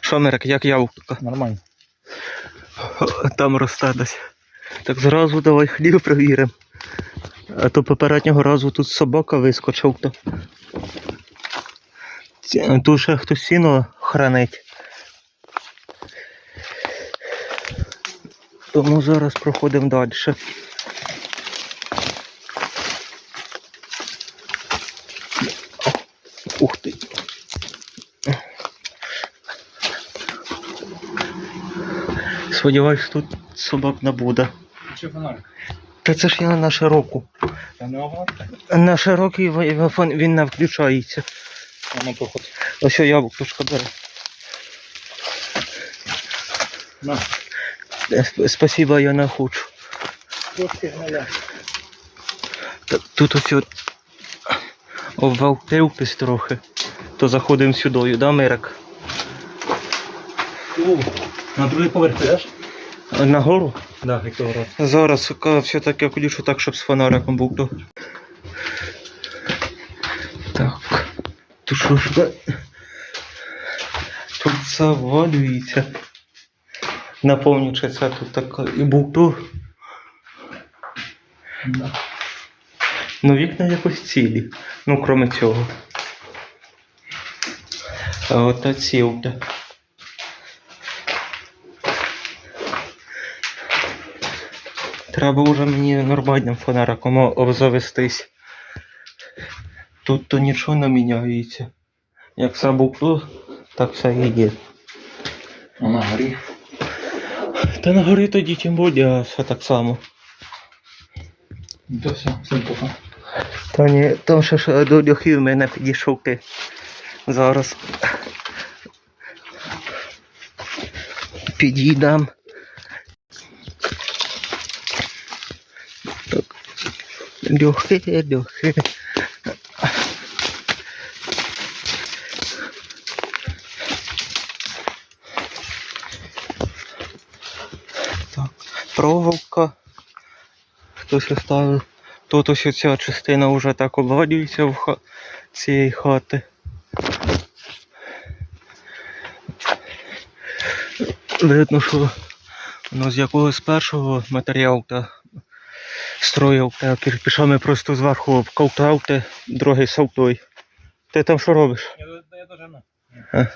Що, Мирик, як яблука? Нормально. Там росте десь. Так зразу давай хлів перевіримо. А то попереднього разу тут собака вискочив. То. Тут ще хтось сіно хранить. Тому зараз проходимо далі. Ух ти. Сподіваюсь, тут собак не буде. Чи фонарик? Та це ж я на широку. Та не оглядка. На широкий вафон він не включається. Воно проход. Ось яблучко бере. На. Е, сп- Спасибо, я не хочу. Трошки гналя. Тут ось от обвалтивпись трохи. То заходимо сюди, да, Мирик? На другий поверх підеш? Нагору? Да, разу. Зараз все-таки включу так, щоб з фонариком був. то. Так. Тут що ж? Тут завалюється. Це тут така і буктур. Да. Ну вікна якось цілі. Ну, крім цього. А от оці Треба вже мені нормальним фонариком обзавестись. Тут то нічого не міняється. Як все букло, так все і є. А на горі. Та на горі тоді тим буде, все так само. Ну, То все, всім пока. Та ні, там ще ж до льохів мене підійшов ти. Зараз. Підійдам. Льохи, льохи. Так. Проволока. Хтось оставив. Тут ось ця частина вже так обладюється в ха... цієї хати. Видно, що воно з якогось першого матеріалу та строїв та кирпичами просто зверху обковтав та другий савтой. Ти там що робиш? Я, я даже не.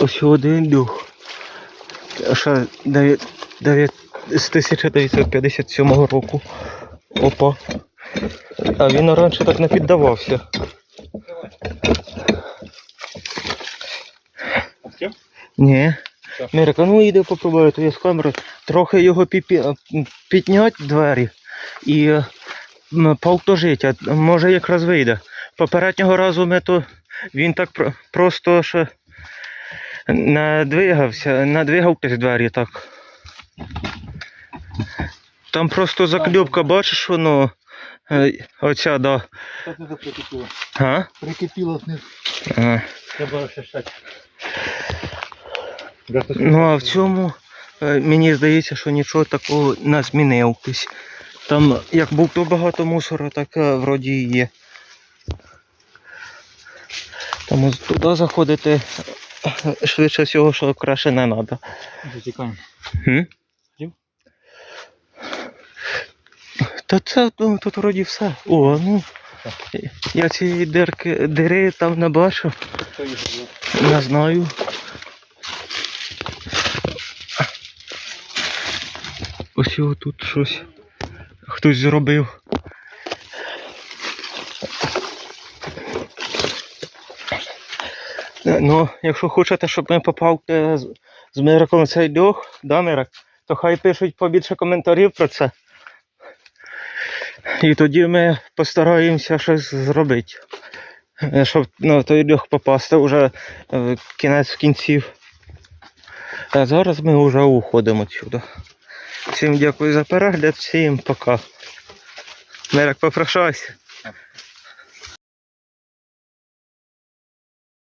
Ось один дух. Ще 9, 9, з 1957 року. Опа. А він раніше так не піддавався. Ні. А ну йди попробуй, то я з камери. Трохи його піпі... піднять двері і м, повтожити, а може якраз вийде. Попереднього разу ми то він так просто ще надвигався, надвигав ті двері так. Там просто закльопка, бачиш, воно. е, Оця, да. Так не прикипіло. А? Прикипіло знизу. А. Треба щать. Ну а в цьому е, мені здається, що нічого такого не змінилось. Там як був то багато мусора, так е, вроді і є. Тому туди заходити е, швидше всього, що краще не треба. Затікаємо. Та це ну, тут вроді все. О, ну. Я ці дирки, дири там не бачу, не знаю. Ось його тут щось хтось зробив. Е, Ну, якщо хочете, щоб ми попав з, Мириком цей льох, да, то хай пишуть побільше коментарів про це. І тоді ми постараємося щось зробити. Е, Щоб ну, той льох попасти вже е, кінець кінців. А зараз ми вже уходимо відсюди. Всім дякую за перегляд, всім пока. Мирок попрощайся.